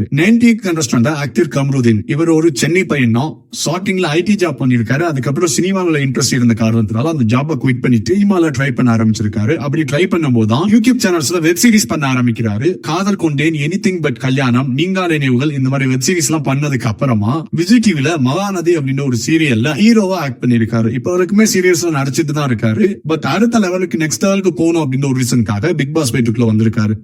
சொல்லிட்டு. Ninety கண்டஸ்டன்டா actor Kamrudeen இவர் ஒரு சென்னை பையன். தான் ஸ்டார்டிங்ல ஐடி ஜாப் பண்ணிருக்காரு அதுக்கப்புறம் சினிமாவில் இன்ட்ரெஸ்ட் இருந்த காரணத்தினால அந்த ஜாபை குவிட் பண்ணிட்டு இமால ட்ரை பண்ண ஆரம்பிச்சிருக்காரு. அப்படி ட்ரை பண்ணும்போது தான் யூடியூப் சேனல்ஸ்ல வெப் சீரிஸ் பண்ண ஆரம்பிக்கிறாரு. காதல் கொண்டேன் எனி திங் பட் கல்யாணம் நீங்கா நினைவுகள் இந்த மாதிரி வெப் சீரிஸ் எல்லாம் பண்ணதுக்கு அப்புறமா விஜய் டிவில மகாநதி அப்படின்னு ஒரு சீரியல்ல ஹீரோவா ஆக்ட் பண்ணிருக்காரு இப்ப வரைக்குமே சீரியல்ஸ்ல நடிச்சிட்டு தான் இருக்காரு. பட் அடுத்த லெவலுக்கு நெக்ஸ்ட் லெவலுக்கு போகணும் அப்படின்னு ஒரு ரீசனுக்காக பிக் பாஸ் வீட்டுக்குள்ள வந்திருக்காரு.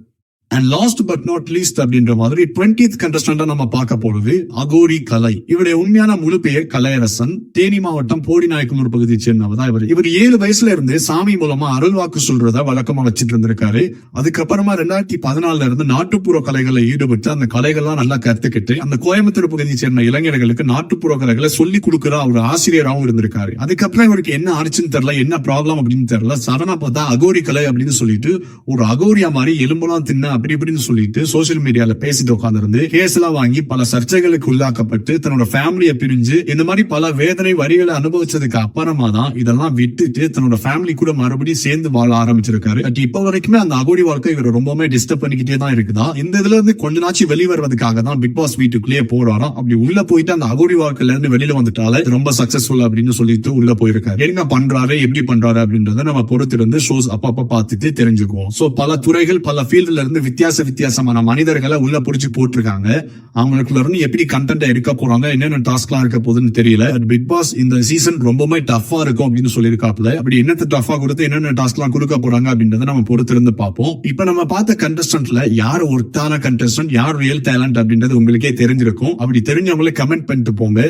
And last but not least அப்படின்ற மாதிரி டுவெண்டித் கண்டஸ்டண்டா நம்ம பார்க்க போறது அகோரி கலை. இவருடைய உண்மையான முழு பெயர் கலையரசன். தேனி மாவட்டம் போடி நாயக்கனூர் பகுதியை சேர்ந்தவர் தான் இவர். இவர் ஏழு வயசுல இருந்து சாமி மூலமா அருள்வாக்கு சொல்றத வழக்கமா வச்சிட்டு இருந்திருக்காரு. அதுக்கப்புறமா ரெண்டாயிரத்தி பதினாலுல இருந்து நாட்டுப்புற கலைகளை ஈடுபட்டு அந்த கலைகள்லாம் நல்லா கத்துக்கிட்டு அந்த கோயம்புத்தூர் பகுதியை சேர்ந்த இளைஞர்களுக்கு நாட்டுப்புற கலைகளை சொல்லி கொடுக்கிற ஒரு ஆசிரியராகவும் இருந்திருக்காரு. அதுக்கப்புறம் இவருக்கு என்ன ஆச்சுன்னு தெரியல என்ன ப்ராப்ளம் அப்படின்னு தெரியல. சடனா பார்த்தா அகோரி கலை அப்படின்னு சொல்லிட்டு ஒரு அகோரியா மாதிரி எலும்பெல்லாம் தின்ன அப்படி இப்படின்னு சொல்லிட்டு சோசியல் மீடியால பேசிட்டு உட்கார்ந்து கேஸ் எல்லாம் வாங்கி பல சர்ச்சைகளுக்கு உள்ளாக்கப்பட்டு தன்னோட ஃபேமிலியை பிரிஞ்சு இந்த மாதிரி பல வேதனை வரிகளை அனுபவிச்சதுக்கு அப்புறமா தான் இதெல்லாம் விட்டுட்டு தன்னோட ஃபேமிலி கூட மறுபடியும் சேர்ந்து வாழ ஆரம்பிச்சிருக்காரு. பட் இப்ப வரைக்குமே அந்த அகோடி வாழ்க்கை இவர் ரொம்பவுமே டிஸ்டர்ப் பண்ணிக்கிட்டே தான் இருக்குதா? இந்த இதுல இருந்து கொஞ்ச நாச்சு வெளிவருவதற்காக தான் பிக் பாஸ் வீட்டுக்குள்ளேயே போறாராம். அப்படி உள்ள போயிட்டு அந்த அகோடி வாழ்க்கையில இருந்து வெளியில வந்துட்டால ரொம்ப சக்சஸ்ஃபுல் அப்படின்னு சொல்லிட்டு உள்ள போயிருக்காரு. என்ன பண்றாரு எப்படி பண்றாரு அப்படின்றத நம்ம பொறுத்திருந்து ஷோஸ் அப்பப்ப பார்த்துட்டு தெரிஞ்சுக்குவோம். சோ பல துறைகள் பல ஃபீல்ட்ல இருந்து வித்தியாச வித்தியாசமான மனிதர்களை உள்ள புடிச்சு போட்டிருக்காங்க. அவங்களுக்குள்ள இருந்து எப்படி கண்டென்ட் எடுக்க போறாங்க என்னென்ன டாஸ்க்லாம் இருக்க போகுதுன்னு தெரியல. பிக் பாஸ் இந்த சீசன் ரொம்பவே டஃபா இருக்கும் அப்படின்னு சொல்லியிருக்காப்ல அப்படி என்னத்த டஃபா கொடுத்து என்னென்ன டாஸ்க்லாம் கொடுக்க போறாங்க அப்படின்றத நம்ம பொறுத்திருந்து பார்ப்போம். இப்ப நம்ம பார்த்த கண்டஸ்டன்ட்ல யார் ஒர்த்தான கண்டஸ்டன்ட் யார் ரியல் டேலண்ட் அப்படின்றது உங்களுக்கே தெரிஞ்சிருக்கும். அப்படி தெரிஞ்சவங்களே கமெண்ட் பண்ணிட்டு போங்க.